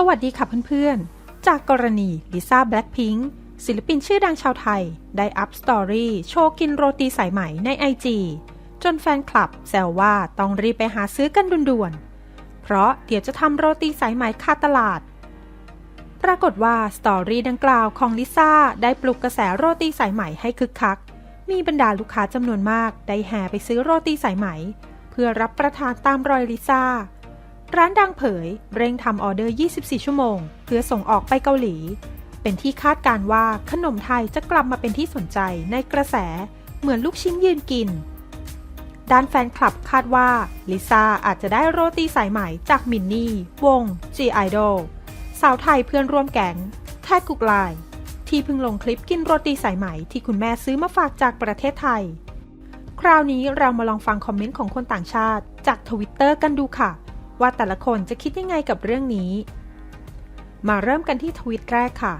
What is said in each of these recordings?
สวัสดีค่ะเพื่อนๆ จากกรณีลิซ่าแบล็ k พิงค์ศิลปินชื่อดังชาวไทย ได้อัพสตอรี่โชว์กินโรตีสายไหมในไอจีจนแฟนคลับแซวว่าต้องรีบไปหาซื้อกันด่วนๆ เพราะเดี๋ยวจะทำโรตีสายไหมขาดตลาด ปรากฏว่าสตอรี่ดังกล่าวของลิซ่าได้ปลุกกระแสโรตีสายไหมให้คึกคัก มีบรรดาลูกค้าจำนวนมากได้แห่ไปซื้อโรตีสายไหม เพื่อรับประทานตามรอยลิซ่า ร้านดังเผย เร่งทำออเดอร์ 24 ชั่วโมง เพื่อส่งออกไปเกาหลี เป็นที่คาดการว่าขนมไทยจะกลับมาเป็นที่สนใจในกระแส เหมือนลูกชิ้นยืนกิน ด้านแฟนคลับคาดว่าลิซ่าอาจจะได้โรตีสายไหมจากมินนี่ วง G Idol สาวไทยเพื่อนร่วมแก๊งแทกุกไลน์ที่เพิ่งลงคลิปกินโรตีสายไหมที่คุณแม่ซื้อมาฝากจากประเทศไทย คราวนี้เรามาลองฟังคอมเมนต์ของคนต่างชาติจากทวิตเตอร์กันดูค่ะ ว่าแต่ละคนจะคิดยังไงกับเรื่องนี้ มาเริ่มกันที่ทวิตแรกค่ะ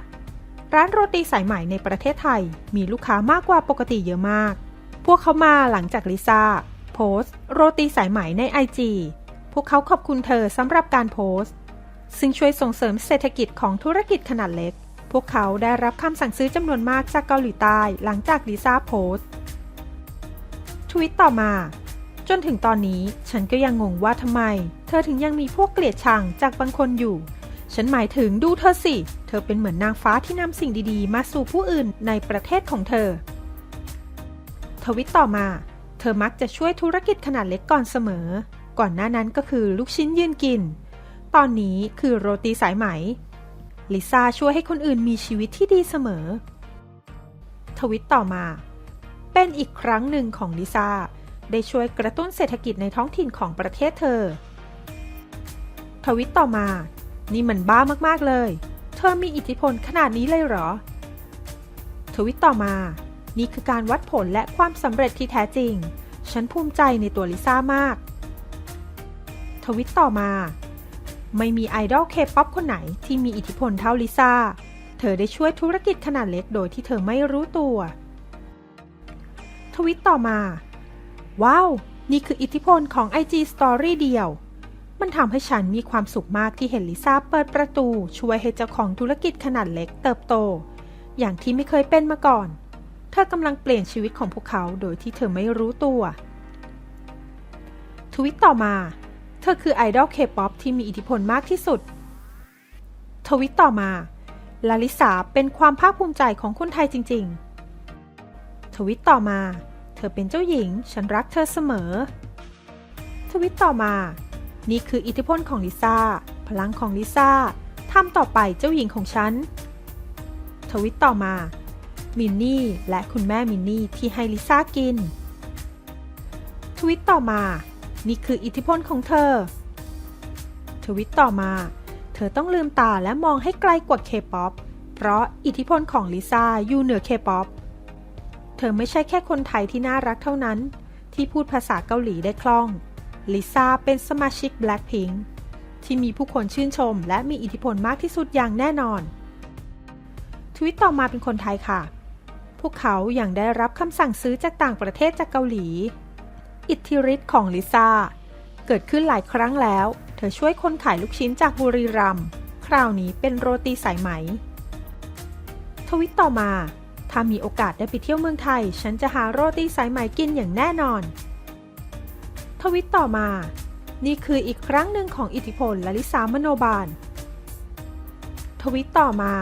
ร้านโรตีสายไหมในประเทศไทย มีลูกค้ามากกว่าปกติเยอะมาก พวกเขามาหลังจากลิซ่าโพสต์ โรตีสายไหมใน IG พวกเขาขอบคุณเธอสำหรับการโพสต์ ซึ่งช่วยส่งเสริมเศรษฐกิจของธุรกิจขนาดเล็ก พวกเขาได้รับคำสั่งซื้อจำนวนมากจากเกาหลีใต้หลังจากลิซ่าโพสต์ทวิตต่อมา จนถึงตอนนี้ฉันก็ยังงงว่าทำไม เธอถึงยังมีพวกเกลียดชังจากบางคนอยู่ ฉันหมายถึงดูเธอสิ เธอเป็นเหมือนนางฟ้าที่นำสิ่งดีๆ มาสู่ผู้อื่นในประเทศของเธอ ทวิตต่อมา เธอมักจะช่วยธุรกิจขนาดเล็กก่อนเสมอ ก่อนหน้านั้นก็คือลูกชิ้นยืนกิน ตอนนี้คือโรตีสายไหม ลิซ่าช่วยให้คนอื่นมีชีวิตที่ดีเสมอ ทวิตต่อมา เป็นอีกครั้งหนึ่งของลิซ่า ได้ช่วยกระตุ้นเศรษฐกิจในท้องถิ่นของประเทศเธอ ทวิตต่อมา นี่มันบ้ามากๆเลย เธอมีอิทธิพลขนาดนี้เลยเหรอ ทวิตต่อมา นี่คือการวัดผลและความสำเร็จที่แท้จริง ฉันภูมิใจในตัวลิซ่ามาก ทวิตต่อมา ไม่มีไอดอลเคป๊อปคนไหนที่มีอิทธิพลเท่าลิซ่า เธอได้ช่วยธุรกิจขนาดเล็กโดยที่เธอไม่รู้ตัว ทวิตต่อมา ว้าว นี่คืออิทธิพลของ IG Story เดียว มันทำให้ฉันมีความสุขมากที่เห็นลิซ่าเปิดประตู ช่วยให้เจ้าของธุรกิจขนาดเล็กเติบโต อย่างที่ไม่เคยเป็นมาก่อน เธอกำลังเปลี่ยนชีวิตของพวกเขาโดยที่เธอไม่รู้ตัว ทวิตต่อมา เธอคือไอดอลเคป๊อปที่มีอิทธิพลมากที่สุด ทวิตต่อมา ลาลิสาเป็นความภาคภูมิใจของคนไทยจริง ๆ ทวิตต่อมา เธอเป็นเจ้าหญิง ฉันรักเธอเสมอ ทวิตต่อมา นี่คืออิทธิพลของลิซ่า พลังของลิซ่าทำต่อไปเจ้าหญิงของฉัน ทวิตต่อมา มินนี่และคุณแม่มินนี่ที่ให้ลิซ่ากิน ทวิตต่อมา นี่คืออิทธิพลของเธอ ทวิตต่อมา เธอต้องลืมตาและมองให้ไกลกว่าเคป๊อป เพราะอิทธิพลของลิซ่าอยู่เหนือเคป๊อป เธอไม่ใช่แค่คนไทยที่น่ารักเท่านั้น ที่พูดภาษาเกาหลีได้คล่อง ลิซ่าเป็นสมาชิก Blackpink ที่มีผู้คนชื่นชม และมีอิทธิพลมากที่สุดอย่างแน่นอน ทวิตต่อมาเป็นคนไทยค่ะ พวกเขายัางได้รับคำสั่งซื้อจากต่างประเทศจากเกาหลี อิทธิฤทธิ์ของลิซ่าเกิดขึ้นหลายครั้งแล้ว เธอช่วยคนขายลูกชิ้นจากบุรีรัมย์ คราวนี้เป็นโรตีสายไหม ทวิตต่อมา ถ้ามีโอกาสได้ไปเที่ยวเมืองไทย ฉันจะหาโรตีสายไหมกินอย่างแน่นอน ทวิตต่อมา นี่คืออีกครั้งหนึ่งของอิทธิพลลลิสามโนบาล ทวิตต่อมา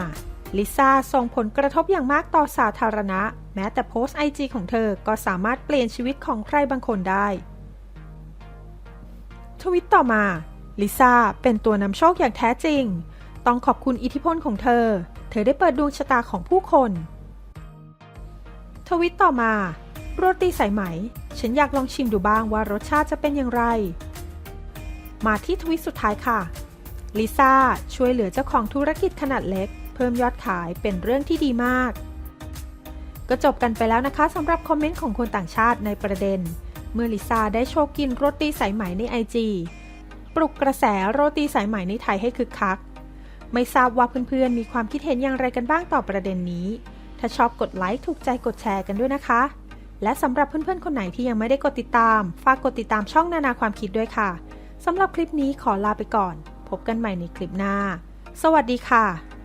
ลิซ่าส่งผลกระทบอย่างมากต่อสาธารณะ แม้แต่โพสต์ไอจีของเธอก็สามารถเปลี่ยนชีวิตของใครบางคนได้ ทวิตต่อมา ลิซ่าเป็นตัวนำโชคอย่างแท้จริง ต้องขอบคุณอิทธิพลของเธอ เธอได้เปิดดวงชะตาของผู้คน ทวิตต่อมา โรตีสายไหม ฉันอยากลองชิมดูบ้างว่ารสชาติจะเป็นอย่างไร มาที่ทวิตสุดท้ายค่ะ ลิซ่าช่วยเหลือเจ้าของธุรกิจขนาดเล็ก เพิ่มยอดขายเป็นเรื่องที่ดีมาก ก็จบกันไปแล้วนะคะสำหรับคอมเมนต์ของคนต่างชาติในประเด็น เมื่อลิซ่าได้โชว์กินโรตีสายไหมในไอจีปลุกกระแสโรตีสายไหมในไทยให้คึกคัก ไม่ทราบว่าเพื่อนๆ มีความคิดเห็นอย่างไรกันบ้างต่อประเด็นนี้ ถ้าชอบกดไลค์ถูกใจกดแชร์กันด้วยนะคะ และสำหรับเพื่อนๆ คนไหนที่ยังไม่ได้กดติดตาม ฝากกดติดตามช่องนานาความคิดด้วยค่ะสำหรับคลิปนี้ขอลาไปก่อน พบกันใหม่ในคลิปหน้า สวัสดีค่ะ